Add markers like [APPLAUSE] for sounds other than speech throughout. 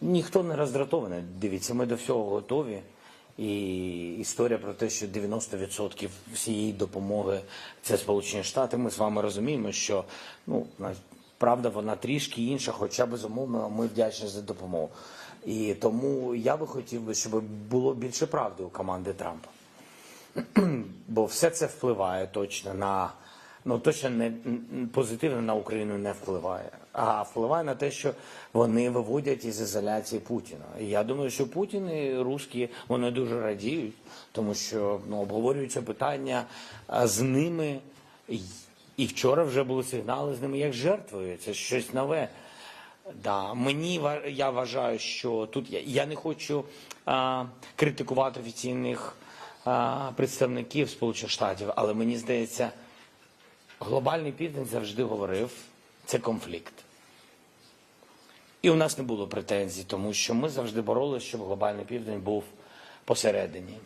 Ніхто не роздратований. Дивіться, ми до всього готові. І історія про те, що 90% всієї допомоги це Сполучені Штати. Ми з вами розуміємо, що ну правда вона трішки інша, хоча безумовно ми вдячні за допомогу. І тому я би хотів би, щоб було більше правди у команди Трампа. [CLEARS THROAT] Бо все це впливає точно на ну точно не позитивно на Україну не впливає, а впливає на те, що вони виводять із ізоляції Путіна. І я думаю, що Путін і русські вони дуже радіють, тому що ну обговорюються питання з ними. І- вчора вже були сигнали з ними як жертвою. Це щось нове. Да, мені я вважаю, що тут я, я не хочу а, критикувати офіційних а, представників Сполучених Штатів, але мені здається, глобальний південь завжди говорив, це конфлікт. І у нас не було претензій, тому що ми завжди боролися, щоб глобальний південь був посередині.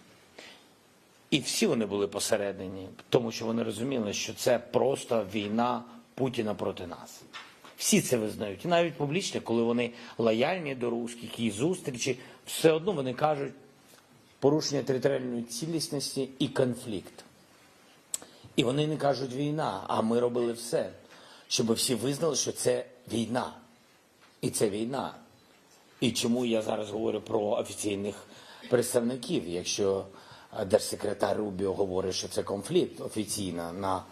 І всі вони були посередині, тому що вони розуміли, що це просто війна Путіна проти нас. Всі це визнають. І навіть публічно, коли вони лояльні до русських і зустрічі, все одно вони кажуть порушення територіальної цілісності і конфлікт. І вони не кажуть війна, а ми робили все, щоб всі визнали, що це війна. І це війна. І чому я зараз говорю про офіційних представників, якщо держсекретар Рубіо говорить, що це конфлікт офіційно на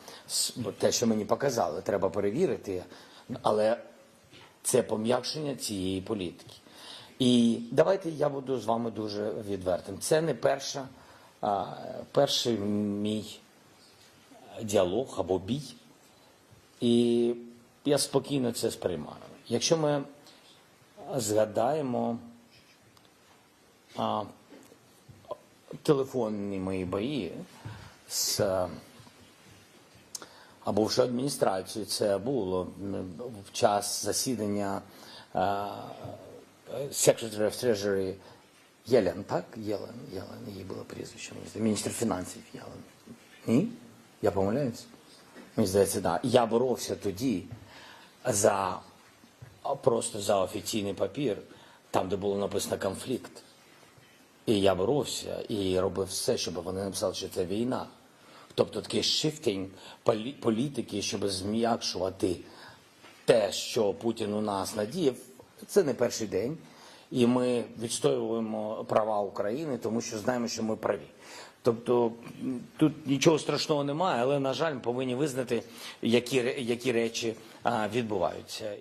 те, що мені показали, треба перевірити, але це пом'якшення цієї політики. І давайте я буду з вами дуже відвертим. Це не перша, а, перший мій діалог або бій. І я спокійно це сприймаю. Якщо ми згадаємо а, телефонні мої бої з а, а бувшою адміністрацією, це було в час засідання а, Secretary of Treasury Єлен, так? Єлен, Єлен, її було прізвище, міністр фінансів Єлен. Ні? Я помиляюсь? Мені здається. Да. Я боровся тоді за просто за офіційний папір, там, де було написано конфлікт. І я боровся і робив все, щоб вони написали, що це війна. Тобто такий шифтінг політики, щоб зм'якшувати те, що Путін у нас надіяв, це не перший день. І ми відстоюємо права України, тому що знаємо, що ми праві. Тобто тут нічого страшного немає, але на жаль, ми повинні визнати, які, які речі а, відбуваються.